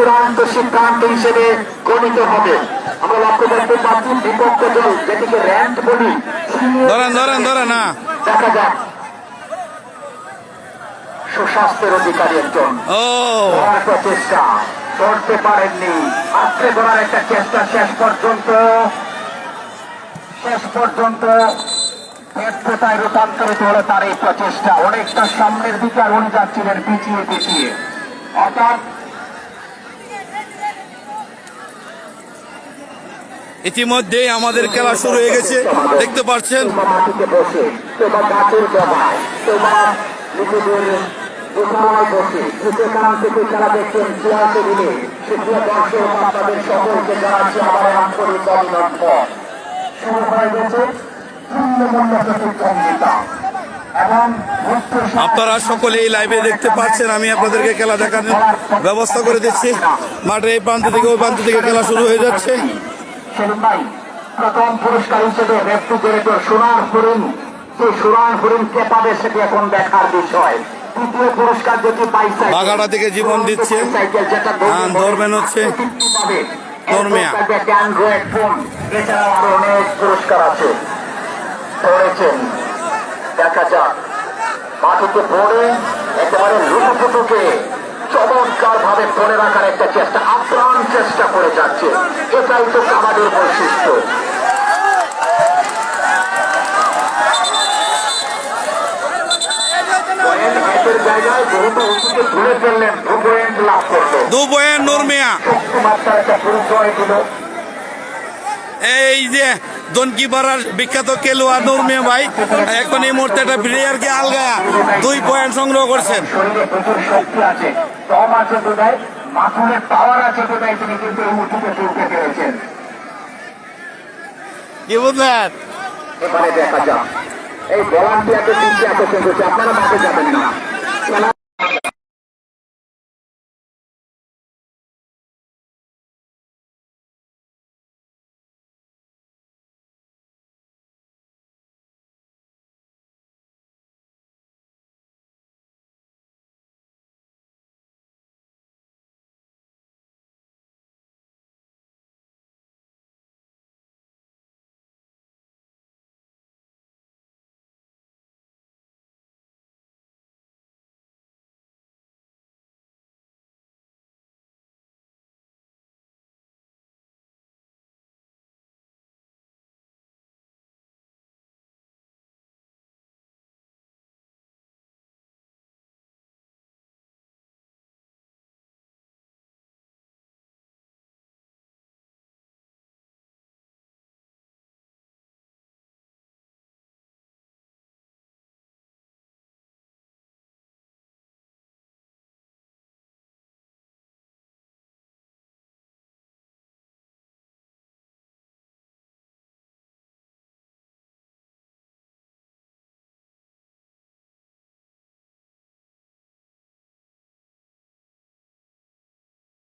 চূড়ান্ত সিদ্ধান্ত হিসেবে গণিত হবে। আমরা লক্ষ্য করতে পারছি বিপক্ষ দল যেটিকে র্যাঙ্ক বলি ধরেন ধরেন ধরেন না দেখা যাক। সুস্বাস্থ্যের অধিকারী একজন। প্রচেষ্টা। করতে পারেননি। আত্মে ধরার একটা চেষ্টা শেষ পর্যন্ত। শেষ পর্যন্ত ব্যর্থতায় রূপান্তরিত হলো তার এই প্রচেষ্টা। অনেকটা সামনের দিকে আর উনি যাচ্ছিলেন পিছিয়ে পিছিয়ে। অর্থাৎ ইতিমধ্যেই আমাদের খেলা শুরু হয়ে গেছে। দেখতে পাচ্ছেন। আপনারা সকলে এই লাইভে দেখতে পাচ্ছেন, আমি আপনাদেরকে খেলা দেখানোর ব্যবস্থা করে দিচ্ছি। মাঠের এই প্রান্ত থেকে ওই প্রান্ত থেকে খেলা শুরু হয়ে যাচ্ছে। সেলিম ভাই প্রথম পুরস্কার হিসেবে রেফ্রিজারেটর সোনার হরিণ। সোনার হরিণ কে পাবে সেটি এখন দেখার বিষয়। তৃতীয় পুরস্কার যেটি পাইছে বাগাড়া থেকে জীবন দিচ্ছে। হ্যাঁ, ধরবেন হচ্ছে ধর্মিয়া। অ্যান্ড্রয়েড ফোন এছাড়াও আরও অনেক পুরস্কার আছে। ধরেছেন দেখা যাক। মাটিতে পড়ে একেবারে চমৎকার ভাবে ধরে রাখার একটা চেষ্টা আপ্রাণ চেষ্টা করে যাচ্ছে। এটাই তো আমাদের বৈশিষ্ট্য। জায়গায় যেহেতু উঁচুকে ধরে ফেললেন দু পয়েন্ট লাভ করল। দু বয়েন নুরমিয়া শক্তিমাত্রার একটা পরিচয় দিল। এই যে দনকিপাড়ার বিখ্যাত খেলোয়াড় নুরমিয়া ভাই এখন এই মুহূর্তে একটা প্লেয়ারকে আলগা দুই পয়েন্ট সংগ্রহ করছেন। কি বুঝলেন? এবারে দেখা যাক। এই ভলান্টিয়ারকে করছে, আপনারা মাঠে যাবেন না।